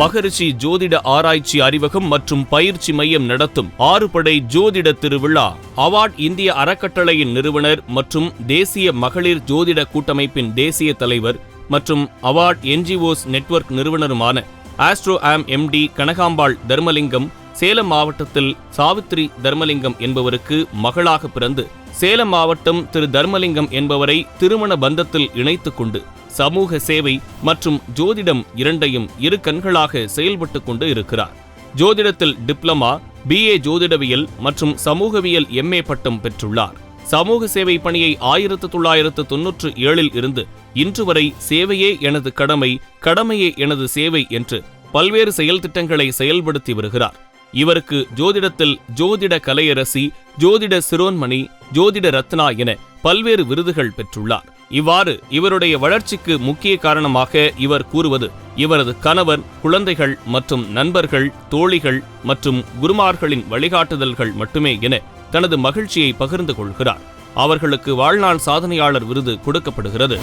மகரிஷி ஜோதிட ஆராய்ச்சி அறிவகம் மற்றும் பயிற்சி மையம் நடத்தும் ஆறுபடை ஜோதிட திருவிழா அவார்ட் இந்திய அறக்கட்டளையின் நிறுவனர் மற்றும் தேசிய மகளிர் ஜோதிட கூட்டமைப்பின் தேசிய தலைவர் மற்றும் அவார்ட் என்ஜிஓஸ் நெட்வொர்க் நிறுவனருமான ஆஸ்ட்ரோ ஆம் எம்டி கனகாம்பாள் தர்மலிங்கம் சேலம் மாவட்டத்தில் சாவித்ரி தர்மலிங்கம் என்பவருக்கு மகளாக பிறந்து சேலம் மாவட்டம் திரு தர்மலிங்கம் என்பவரை திருமண பந்தத்தில் இணைத்துக் கொண்டு சமூக சேவை மற்றும் ஜோதிடம் இரண்டையும் இரு கண்களாக செயல்பட்டு கொண்டு இருக்கிறார். ஜோதிடத்தில் டிப்ளமா பிஏ ஜோதிடவியல் மற்றும் சமூகவியல் எம்ஏ பட்டம் பெற்றுள்ளார். சமூக சேவை பணியை ஆயிரத்து தொள்ளாயிரத்து தொன்னூற்று ஏழில் இருந்து இன்று வரை சேவையே எனது கடமை கடமையே எனது சேவை என்று பல்வேறு செயல் திட்டங்களை செயல்படுத்தி வருகிறார். இவருக்கு ஜோதிடத்தில் ஜோதிட கலையரசி ஜோதிட சிரோன்மணி ஜோதிட ரத்னா என பல்வேறு விருதுகள் பெற்றுள்ளார். இவ்வாறு இவருடைய வளர்ச்சிக்கு முக்கிய காரணமாக இவர் கூறுவது இவரது கணவர் குழந்தைகள் மற்றும் நண்பர்கள் தோழிகள் மற்றும் குருமார்களின் வழிகாட்டுதல்கள் மட்டுமே என தனது மகிழ்ச்சியை பகிர்ந்து கொள்கிறார். அவர்களுக்கு வாழ்நாள் சாதனையாளர் விருது கொடுக்கப்படுகிறது.